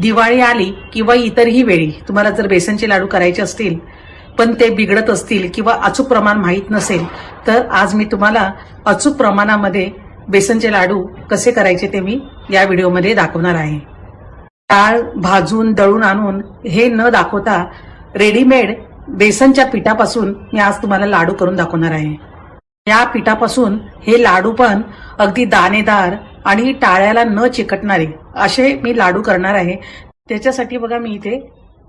दिवाळी आली किंवा इतरही वेळी तुम्हाला जर बेसनचे लाडू करायचे असतील पण ते बिघडत असतील किंवा अचूक प्रमाण माहीत नसेल तर आज मी तुम्हाला अचूक प्रमाणामध्ये बेसनचे लाडू कसे करायचे ते मी या व्हिडिओमध्ये दाखवणार आहे. डाळ भाजून दळून आणून हे न दाखवता रेडीमेड बेसनच्या पिठापासून मी आज तुम्हाला लाडू करून दाखवणार आहे. या पिठापासून हे लाडू पण अगदी दाणेदार आणि टाळ्याला न चिकटणारे असे मी लाडू करणार आहे. त्याच्यासाठी बघा मी इथे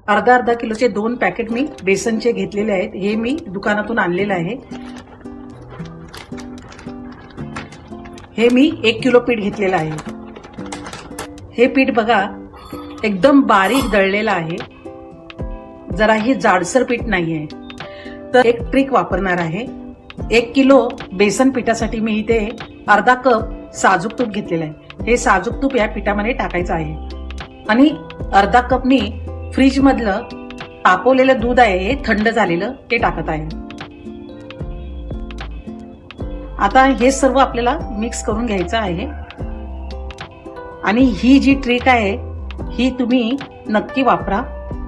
अर्धा अर्धा किलोचे दोन पॅकेट मी बेसनचे घेतलेले आहेत. हे मी दुकानातून आणलेलं आहे. हे मी एक किलो पीठ घेतलेलं आहे. हे पीठ बघा एकदम बारीक दळलेलं आहे. जरा हे जाडसर पीठ नाही आहे. तर एक ट्रिक वापरणार आहे. एक किलो बेसन पिठासाठी मी इथे अर्धा कप साजूक तूप घेतलेलं आहे. हे साजूक तूप या पिठामध्ये टाकायचं आहे. आणि अर्धा कप मी फ्रीज मधलं तापवलेलं दूध आहे हे थंड झालेलं ते टाकत आहे. आता हे सर्व आपल्याला मिक्स करून घ्यायचं आहे. आणि ही जी ट्रिक आहे ही तुम्ही नक्की वापरा.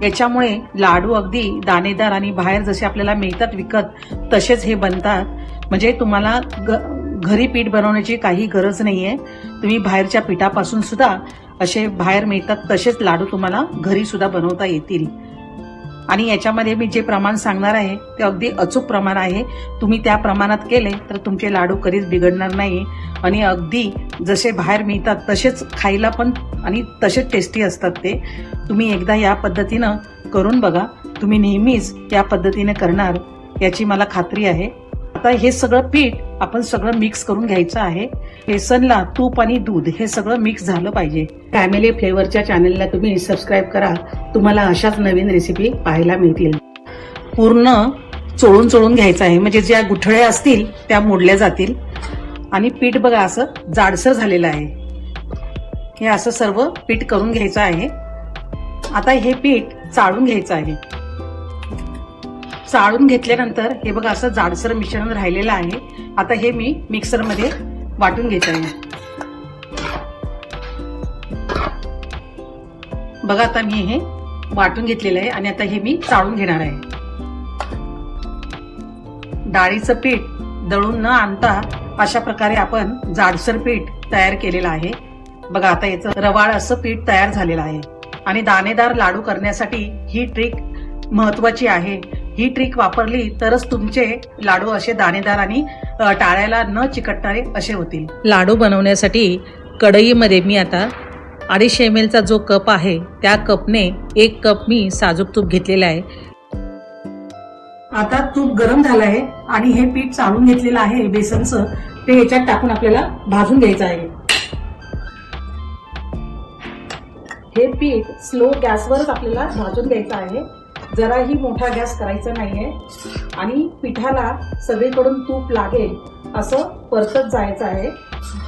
याच्यामुळे लाडू अगदी दाणेदार आणि बाहेर जसे आपल्याला मिळतात विकत तसेच हे बनतात. म्हणजे तुम्हाला ग- घरी पीठ बनवण्याची काही गरज नाही आहे तुम्ही बाहेरच्या पिठापासून सुद्धा असे बाहेर मिळतात तसेच लाडू तुम्हाला घरी सुद्धा बनवता येतील. आणि याच्यामध्ये मी जे प्रमाण सांगणार आहे ते अगदी अचूक प्रमाण आहे. तुम्ही त्या प्रमाणात केले तर तुमचे लाडू कधीच बिघडणार नाही. आणि अगदी जसे बाहेर मिळतात तसेच खायला पण आणि तसेच टेस्टी असतात ते. तुम्ही एकदा या पद्धतीनं करून बघा. तुम्ही नेहमीच या पद्धतीने करणार याची मला खात्री आहे. आता हे सगळं पीठ आपण सगळं मिक्स करून घ्यायचं आहे. बेसनला तूप आणि दूध हे सगळं मिक्स झालं पाहिजे. फॅमिली फ्लेवरच्या चॅनलला तुम्ही सबस्क्राईब करा. तुम्हाला अशाच नवीन रेसिपी पाहायला मिळतील. पूर्ण चोळून चोळून घ्यायचं आहे. म्हणजे ज्या गुठळ्या असतील त्या मोडल्या जातील. आणि पीठ बघा असं जाडसर झालेलं आहे. हे असं सर्व पीठ करून घ्यायचं आहे. आता हे पीठ चाळून घ्यायचं आहे. चाळून घेतल्यानंतर हे बघा असं जाडसर मिश्रण राहिलेलं आहे. आता हे मी मिक्सरमध्ये वाटून घेत आहे. बघा आता मी हे वाटून घेतलेलं आहे आणि आता हे मी चाळून घेणार आहे. डाळीचं पीठ दळून न आणता अशा प्रकारे आपण जाडसर पीठ तयार केलेलं आहे. बघा आता याचं रवाळ असं पीठ तयार झालेलं आहे. आणि दाणेदार लाडू करण्यासाठी ही ट्रिक महत्वाची आहे. ही ट्रिक वापरली तरच तुमचे लाडू असे दाणेदार आणि टाळ्याला न चिकटणारे असे होतील. लाडू बनवण्यासाठी कढईमध्ये मी आता अडीचशे एम एलचा जो कप आहे त्या कपने एक कप मी साजूक तूप घेतलेला आहे. आता तूप गरम झालं आहे आणि हे पीठ चाळून घेतलेलं आहे बेसनचं ते याच्यात टाकून आपल्याला भाजून घ्यायचं आहे. हे पीठ स्लो गॅसवरच आपल्याला भाजून घ्यायचं आहे. जराही मोठा गॅस करायचा नाहीये. आणि पिठाला सगळीकडून तूप लागेल असं परतत जायचं आहे.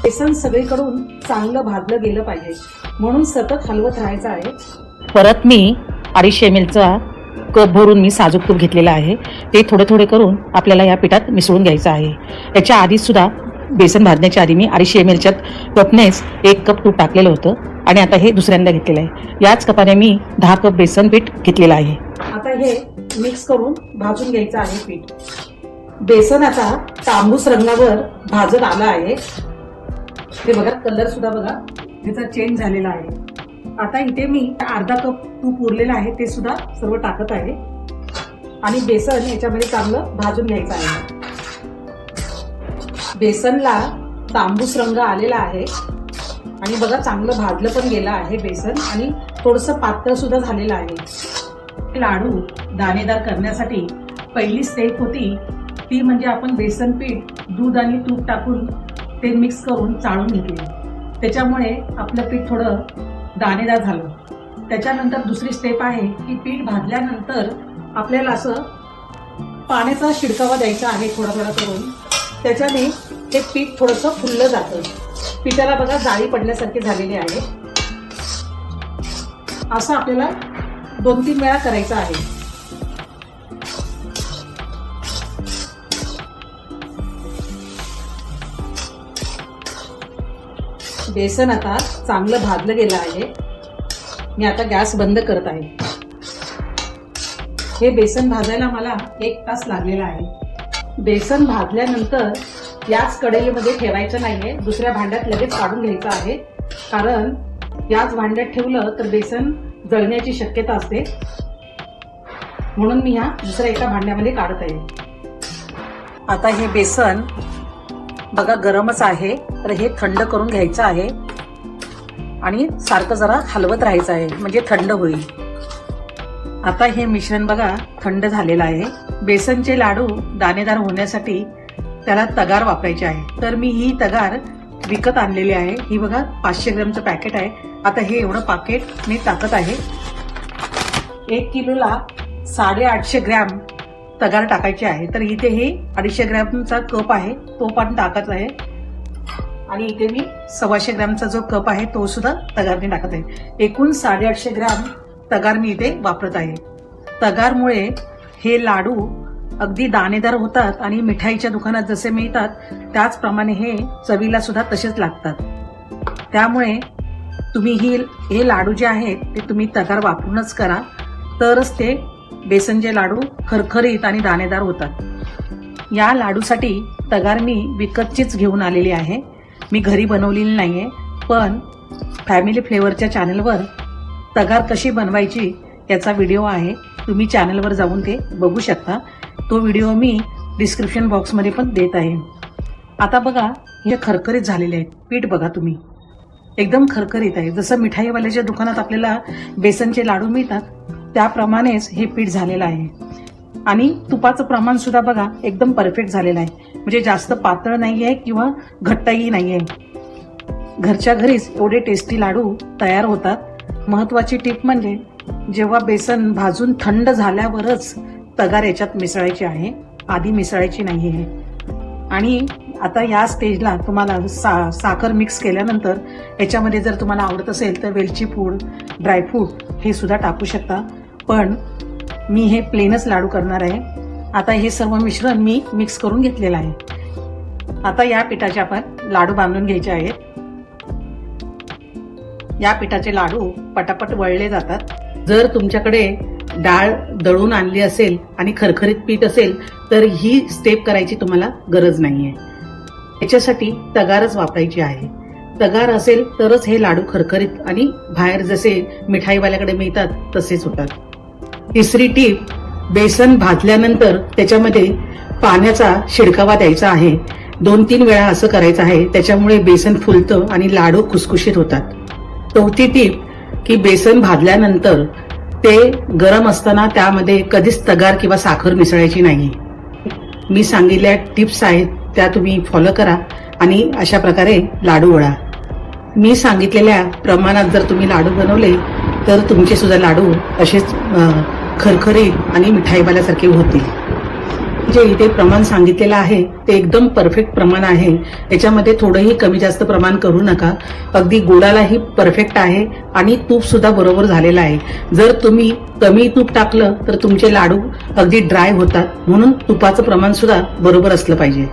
बेसन सगळीकडून चांगलं भाजलं गेलं पाहिजे. म्हणून सतत हलवत राहायचं आहे. परत मी अडीचशे एम कप भरून मी साजूक तूप घेतलेला आहे. ते थोडे थोडे करून आपल्याला या पिठात मिसळून घ्यायचं आहे. याच्या आधी सुद्धा बेसन भाजण्याच्या आधी मी अडीचशे एम एलच्या कपनेच एक कप तूप टाकलेलं होतं. आणि आता हे दुसऱ्यांदा घेतलेलं आहे. याच कपाने मी दहा कप बेसन पीठ घेतलेलं आहे. आता हे मिक्स करून भाजून घ्यायचं आहे पीठ. बेसन आता तांबूस रंगावर भाजत आलं आहे. हे बघा कलर सुद्धा बघा त्याचा चेंज झालेला आहे. आता इथे मी अर्धा कप तूप उरलेला आहे ते सुद्धा सर्व टाकत आहे. आणि बेसन याच्यामध्ये चांगलं भाजून घ्यायचं आहे. बेसनला तांबूस रंग आलेला आहे. आणि बघा चांगलं भाजलं पण गेलं आहे बेसन. आणि थोडंसं पातळ सुद्धा झालेलं आहे. लाडू दाणेदार करण्यासाठी पहिली स्टेप होती. ती म्हणजे आपण बेसन पीठ दूध आणि तूप टाकून ते मिक्स करून चाळून घेतले. त्याच्यामुळे आपलं पीठ थोडं दाणेदार झालं. त्याच्यानंतर दुसरी स्टेप आहे की पीठ भाजल्यानंतर आपल्याला असं पाण्याचा शिडकावा द्यायचा आहे थोडा थोडा करून. त्याच्याने ते पीठ थोडंसं फुललं जातं. पिठाला बघा जाळी पडल्यासारखी झालेली आहे. असं आपल्याला दोन तीन वेळा करायचा आहे. बेसन आता चांगलं भाजलं गेलं आहे. मी आता गॅस बंद करत आहे. हे बेसन भाजायला मला एक तास लागलेला आहे. बेसन भाजल्यानंतर याच कडेलीमध्ये ठेवायचं नाहीये. दुसऱ्या भांड्यात लगेच काढून घ्यायचं आहे. कारण याच भांड्यात ठेवलं तर बेसन जळण्याची शक्यता असते. म्हणून मी ह्या दुसऱ्या एका भांड्यामध्ये काढत आहे. आता हे बेसन बघा गरमच आहे. तर हे थंड करून घ्यायचं आहे. आणि सारखं जरा हलवत राहायचं आहे. म्हणजे थंड होईल. आता हे मिश्रण बघा थंड झालेलं आहे. बेसनचे लाडू दाणेदार होण्यासाठी त्याला तगार वापरायचे आहे. तर मी ही तगार विकत आणलेली आहे. ही बघा पाचशे ग्रॅमचं पॅकेट आहे. आता हे एवढं पाकेट मी टाकत आहे. एक किलोला साडेआठशे ग्रॅम तगार टाकायची आहे. तर इथे हे अडीचशे ग्रॅमचा कप आहे. तो पण टाकत आहे. आणि इथे मी सव्वाशे ग्रॅमचा जो कप आहे तो सुद्धा तगारने टाकत आहे. एकूण साडेआठशे ग्रॅम तगार मी इथे वापरत आहे. तगारमुळे हे लाडू अगदी दाणेदार होतात आणि मिठाईच्या दुकानात जसे मिळतात त्याचप्रमाणे हे चवीला सुद्धा तसेच लागतात. त्यामुळे तुम्ही ही हे लाडू जे आहेत ते तुम्ही तगार वापरूनच करा. तरच ते बेसनचे लाडू खरखरीत आणि दाणेदार होतात. या लाडूसाठी तगार मी विकतचीच घेऊन आलेली आहे. मी घरी बनवलेली नाहीये पण फॅमिली फ्लेवरच्या चॅनलवर तगार कशी बनवायची याचा व्हिडिओ आहे. तुम्ही चॅनलवर जाऊन ते बघू शकता. तो व्हिडिओ मी डिस्क्रिप्शन बॉक्समध्ये पण देत आहे. आता बघा हे खरखरीत झालेले आहेत. पीठ बघा तुम्ही. एकदम खरखरीत आहे. जसं मिठाईवाल्याच्या दुकानात आपल्याला बेसनचे लाडू मिळतात त्याप्रमाणेच हे पीठ झालेलं आहे. आणि तुपाचं प्रमाण सुद्धा बघा एकदम परफेक्ट झालेलं आहे. म्हणजे जास्त पातळ नाही आहे किंवा घट्टही नाही आहे घरच्या घरीच एवढे टेस्टी लाडू तयार होतात. महत्वाची टीप म्हणजे जेव्हा बेसन भाजून थंड झाल्यावरच तगार याच्यात मिसळायची आहे आधी मिसळायची नाही आहे आणि आता या स्टेजला तुम्हाला सा साखर मिक्स केल्यानंतर याच्यामध्ये जर तुम्हाला आवडत असेल तर वेलची फूड ड्रायफ्रूट हे सुद्धा टाकू शकता. पण मी हे प्लेनच लाडू करणार आहे. आता हे सर्व मिश्रण मी मिक्स करून घेतलेलं आहे. आता या पिठाचे आपण लाडू बांधून घ्यायचे आहेत. या पिठाचे लाडू पटापट वळले जातात. जर तुमच्याकडे डाळ दळून आणली असेल आणि खरखरीत पीठ असेल तर ही स्टेप करायची तुम्हाला गरज नाहीये. याच्यासाठी तगारच वापरायची आहे. तगार असेल तरच हे लाडू खरखरीत आणि बाहेर जसे मिठाईवाल्याकडे मिळतात तसेच होतात. तिसरी टीप बेसन भाजल्यानंतर त्याच्यामध्ये पाण्याचा शिडकावा द्यायचा आहे. दोन तीन वेळा असं करायचं आहे त्याच्यामुळे बेसन फुलतं आणि लाडू खुसखुशीत होतात. चौथी टीप की बेसन भाजल्यानंतर ते गरम असताना त्यामध्ये कधीच तगार किंवा साखर मिसळायची नाही. मी सांगितल्या टिप्स आहेत त्या तुम्ही फॉलो करा आणि अशा प्रकारे लाडू वळा मी सांगितलेल्या प्रमाणात जर तुम्ही लाडू बनवले तर तुमचे सुद्धा लाडू असेच अं, खरखरीत आणि मिठाईवाल्यासारखे होतील. जे इथे प्रमाण सांगितलेलं आहे ते एकदम परफेक्ट प्रमाण आहे. याच्यामध्ये थोडंही कमी जास्त प्रमाण करू नका. अगदी गुळालाही परफेक्ट आहे आणि तूप सुद्धा बरोबर झालेलं आहे. जर तुम्ही कमी तूप टाकलं तर तुमचे लाडू अगदी ड्राय होतात. म्हणून तुपाचं प्रमाण सुद्धा बरोबर असलं पाहिजे.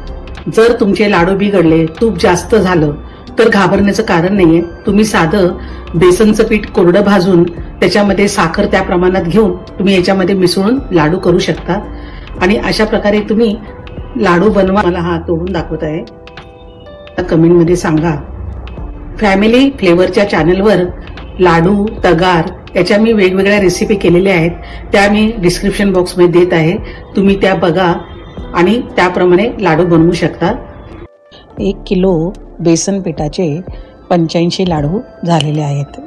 जर तुमचे लाडू बिघडले तूप जास्त झालं तर घाबरण्याचं कारण नाहीये. तुम्ही साधं बेसनचं पीठ कोरडं भाजून त्याच्यामध्ये साखर त्या प्रमाणात घेऊन तुम्ही याच्यामध्ये मिसळून लाडू करू शकता. आणि अशा प्रकारे तुम्ही लाडू बनवा मला हा तोडून दाखवत आहे. कमेंटमध्ये सांगा फॅमिली फ्लेवरच्या चॅनलवर लाडू तगार याच्या मी वेगवेगळ्या रेसिपी केलेल्या आहेत त्या मी डिस्क्रिप्शन बॉक्समध्ये देत आहे. तुम्ही त्या बघा आणि त्याप्रमाणे लाडू बनवू शकता. एक किलो बेसन पिठाचे पंच्याऐंशी लाडू झालेले आहेत.